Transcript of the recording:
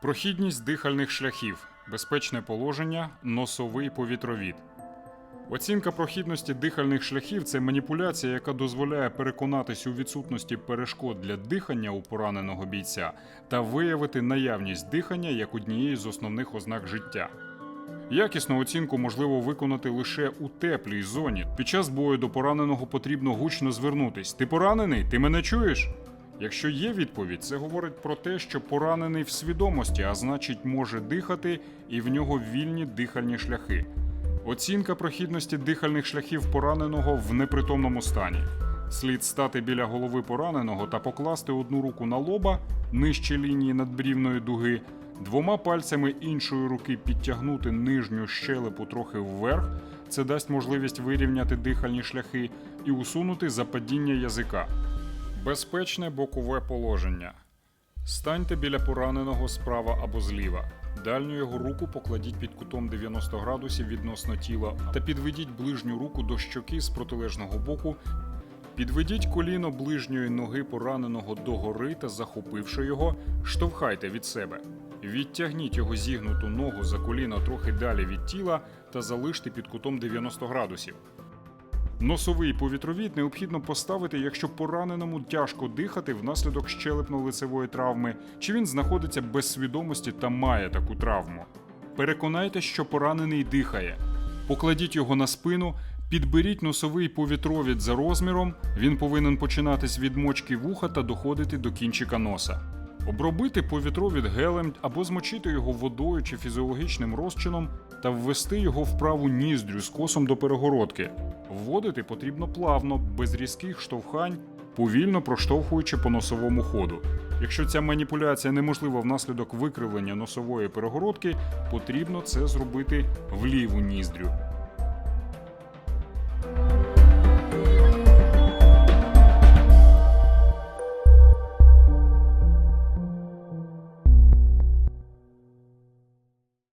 Прохідність дихальних шляхів, безпечне положення, носовий повітровід. Оцінка прохідності дихальних шляхів це маніпуляція, яка дозволяє переконатись у відсутності перешкод для дихання у пораненого бійця та виявити наявність дихання як однієї з основних ознак життя. Якісну оцінку можливо виконати лише у теплій зоні. Під час бою до пораненого потрібно гучно звернутись. Ти поранений? Ти мене чуєш? Якщо є відповідь, це говорить про те, що поранений в свідомості, а значить може дихати, і в нього вільні дихальні шляхи. Оцінка прохідності дихальних шляхів пораненого в непритомному стані. Слід стати біля голови пораненого та покласти одну руку на лоба нижче лінії надбрівної дуги, двома пальцями іншої руки підтягнути нижню щелепу трохи вверх. Це дасть можливість вирівняти дихальні шляхи і усунути западіння язика. Безпечне бокове положення. Станьте біля пораненого справа або зліва. Дальню його руку покладіть під кутом 90 градусів відносно тіла та підведіть ближню руку до щоки з протилежного боку. Підведіть коліно ближньої ноги пораненого догори та захопивши його, штовхайте від себе. Відтягніть його зігнуту ногу за коліно трохи далі від тіла та залиште під кутом 90 градусів. Носовий повітровід необхідно поставити, якщо пораненому тяжко дихати внаслідок щелепно-лицевої травми, чи він знаходиться без свідомості та має таку травму. Переконайте, що поранений дихає. Покладіть його на спину, підберіть носовий повітровід за розміром. Він повинен починатись від мочки вуха та доходити до кінчика носа. Обробити повітровід гелем або змочити його водою чи фізіологічним розчином та ввести його в праву ніздрю з косом до перегородки. Вводити потрібно плавно, без різких штовхань, повільно проштовхуючи по носовому ходу. Якщо ця маніпуляція неможлива внаслідок викривлення носової перегородки, потрібно це зробити в ліву ніздрю.